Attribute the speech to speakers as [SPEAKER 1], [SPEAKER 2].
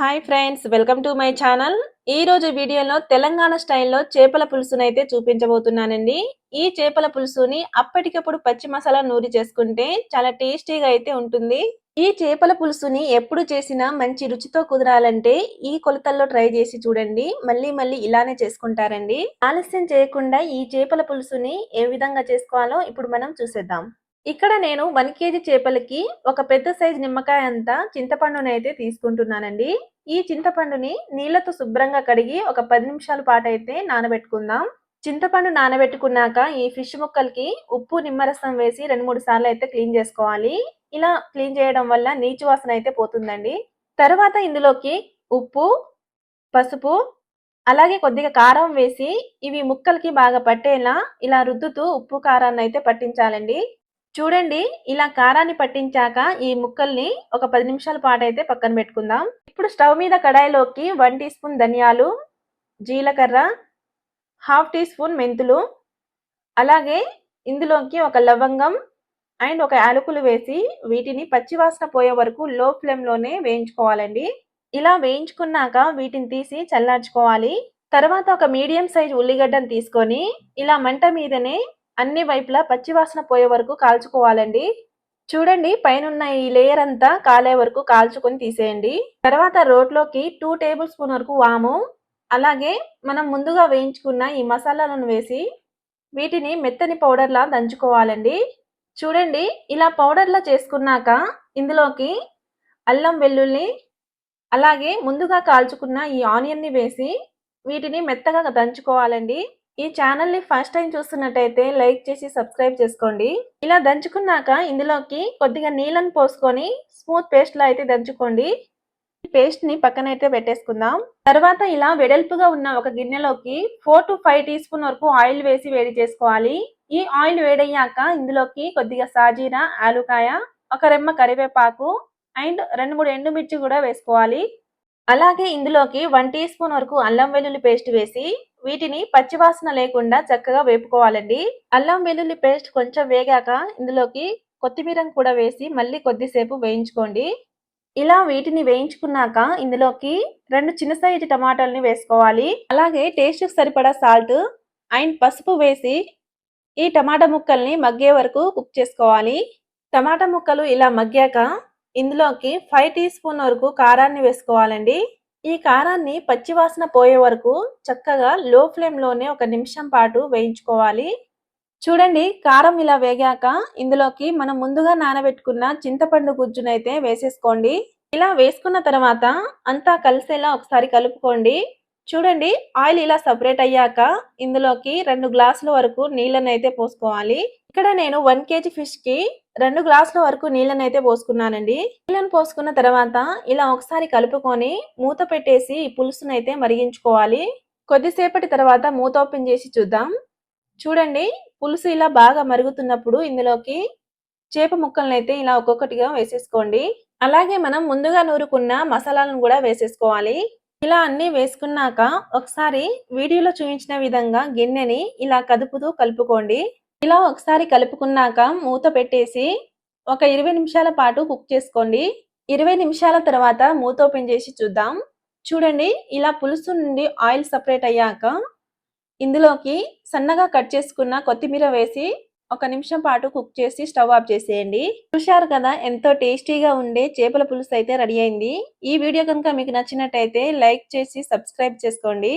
[SPEAKER 1] Hi friends welcome to my channel ఈ రోజు వీడియోలో తెలంగాణ స్టైల్లో చేపల పులుసును అయితే చూపించబోతున్నానండి. ఈ చేపల పులుసుని అప్పటికప్పుడు పచ్చి మసాలా నూరి చేసుకుంటే చాలా టేస్టీగా అయితే ఉంటుంది. ఈ చేపల పులుసుని ఎప్పుడు చేసినా మంచి రుచితో కుదరాలంటే ఈ కొలతల్లో ట్రై చేసి చూడండి. మళ్ళీ మళ్ళీ ఇలానే చేసుకుంటారండి. ఆలస్యం చేయకుండా ఈ చేపల పులుసుని ఏ విధంగా చేసుకోవాలో ఇప్పుడు మనం చూసేద్దాం. ఇక్కడ నేను వన్ కేజీ చేపలకి ఒక పెద్ద సైజు నిమ్మకాయ అంతా చింతపండుని అయితే తీసుకుంటున్నానండి. ఈ చింతపండుని నీళ్ళతో శుభ్రంగా కడిగి ఒక పది నిమిషాల పాటు అయితే నానబెట్టుకుందాం. చింతపండు నానబెట్టుకున్నాక ఈ ఫిష్ ముక్కలకి ఉప్పు నిమ్మరసం వేసి రెండు మూడు సార్లు అయితే క్లీన్ చేసుకోవాలి. ఇలా క్లీన్ చేయడం వల్ల నీచు వాసన అయితే పోతుందండి. తర్వాత ఇందులోకి ఉప్పు పసుపు అలాగే కొద్దిగా కారం వేసి ఇవి ముక్కలకి బాగా పట్టేలా ఇలా రుద్దుతూ ఉప్పు కారాన్ని అయితే పట్టించాలండి. చూడండి ఇలా కారాన్ని పట్టించాక ఈ ముక్కల్ని ఒక పది నిమిషాల పాటు అయితే పక్కన పెట్టుకుందాం. ఇప్పుడు స్టవ్ మీద కడాయిలోకి వన్ టీ స్పూన్ ధనియాలు జీలకర్ర హాఫ్ టీ స్పూన్ మెంతులు అలాగే ఇందులోకి ఒక లవంగం అండ్ ఒక యాలకులు వేసి వీటిని పచ్చివాసన పోయే వరకు లో ఫ్లేమ్లోనే వేయించుకోవాలండి. ఇలా వేయించుకున్నాక వీటిని తీసి చల్లార్చుకోవాలి. తర్వాత ఒక మీడియం సైజ్ ఉల్లిగడ్డను తీసుకొని ఇలా మంట మీదనే అన్ని వైపులా పచ్చివాసన పోయే వరకు కాల్చుకోవాలండి. చూడండి పైన ఈ లేయర్ అంతా కాలే వరకు కాల్చుకొని తీసేయండి. తర్వాత రోట్లోకి టూ టేబుల్ స్పూన్ వరకు వాము. అలాగే మనం ముందుగా వేయించుకున్న ఈ మసాలాలను వేసి వీటిని మెత్తని పౌడర్లా దంచుకోవాలండి. చూడండి ఇలా పౌడర్లా చేసుకున్నాక ఇందులోకి అల్లం వెల్లుల్లి అలాగే ముందుగా కాల్చుకున్న ఈ ఆనియన్ని వేసి వీటిని మెత్తగా దంచుకోవాలండి. ఈ ఛానల్ని ఫస్ట్ టైం చూస్తున్నట్టయితే లైక్ చేసి సబ్స్క్రైబ్ చేసుకోండి. ఇలా దంచుకున్నాక ఇందులోకి కొద్దిగా నీళ్ళని పోసుకొని స్మూత్ పేస్ట్లో అయితే దంచుకోండి. ఈ పేస్ట్ని పక్కనైతే పెట్టేసుకుందాం. తర్వాత ఇలా వెడల్పుగా ఉన్న ఒక గిన్నెలోకి four to five teaspoon వరకు ఆయిల్ వేసి వేడి చేసుకోవాలి. ఈ ఆయిల్ వేడయ్యాక ఇందులోకి కొద్దిగా సాజీరా ఆలుకాయ ఒక రెమ్మ కరివేపాకు అండ్ రెండు మూడు ఎండుమిర్చి కూడా వేసుకోవాలి. అలాగే ఇందులోకి వన్ టీ స్పూన్ వరకు అల్లం వెల్లుల్లి పేస్ట్ వేసి వీటిని పచ్చివాసన లేకుండా చక్కగా వేపుకోవాలండి. అల్లం వెల్లుల్లి పేస్ట్ కొంచెం వేగాక ఇందులోకి కొత్తిమీరను కూడా వేసి మళ్ళీ కొద్దిసేపు వేయించుకోండి. ఇలా వీటిని వేయించుకున్నాక ఇందులోకి రెండు చిన్న సైజు టమాటాలని వేసుకోవాలి. అలాగే టేస్ట్ సరిపడా సాల్ట్ అండ్ పసుపు వేసి ఈ టమాటా ముక్కల్ని మగ్గే వరకు కుక్ చేసుకోవాలి. టమాటా ముక్కలు ఇలా మగ్గాక ఇందులోకి ఫైవ్ టీ స్పూన్ వరకు కారాన్ని వేసుకోవాలండి. ఈ కారాన్ని పచ్చివాసన పోయే వరకు చక్కగా లో ఫ్లేమ్లోనే ఒక నిమిషం పాటు వేయించుకోవాలి. చూడండి కారం ఇలా వేగాక ఇందులోకి మనం ముందుగా నానబెట్టుకున్న చింతపండు గుజ్జునైతే వేసేసుకోండి. ఇలా వేసుకున్న తర్వాత అంతా కలిసేలా ఒకసారి కలుపుకోండి. చూడండి ఆయిల్ ఇలా సపరేట్ అయ్యాక ఇందులోకి రెండు గ్లాసుల వరకు నీళ్ళని అయితే పోసుకోవాలి. ఇక్కడ నేను వన్ కేజీ ఫిష్కి రెండు గ్లాసుల వరకు నీళ్ళని అయితే పోసుకున్నానండి. నీళ్ళని పోసుకున్న తర్వాత ఇలా ఒకసారి కలుపుకొని మూత పెట్టేసి ఈ పులుసును అయితే మరిగించుకోవాలి. కొద్దిసేపటి తర్వాత మూత ఓపెన్ చేసి చూద్దాం. చూడండి పులుసు ఇలా బాగా మరుగుతున్నప్పుడు ఇందులోకి చేప ముక్కలను అయితే ఇలా ఒక్కొక్కటిగా వేసేసుకోండి. అలాగే మనం ముందుగా నూరుకున్న మసాలాలను కూడా వేసేసుకోవాలి. ఇలా అన్ని వేసుకున్నాక ఒకసారి వీడియోలో చూపించిన విధంగా గిన్నెని ఇలా కదుపుతూ కలుపుకోండి. ఇలా ఒకసారి కలుపుకున్నాక మూత పెట్టేసి ఒక ఇరవై నిమిషాల పాటు కుక్ చేసుకోండి. ఇరవై నిమిషాల తర్వాత మూత ఓపెన్ చేసి చూద్దాం. చూడండి ఇలా పులుసు నుండి ఆయిల్ సపరేట్ అయ్యాక ఇందులోకి సన్నగా కట్ చేసుకున్న కొత్తిమీర వేసి ఒక నిమిషం పాటు కుక్ చేసి స్టవ్ ఆఫ్ చేసేయండి. చూశారు కదా ఎంతో టేస్టీగా ఉండే చేపల పులుసు అయితే రెడీ అయింది. ఈ వీడియో కనుక మీకు నచ్చినట్టయితే లైక్ చేసి సబ్స్క్రైబ్ చేసుకోండి.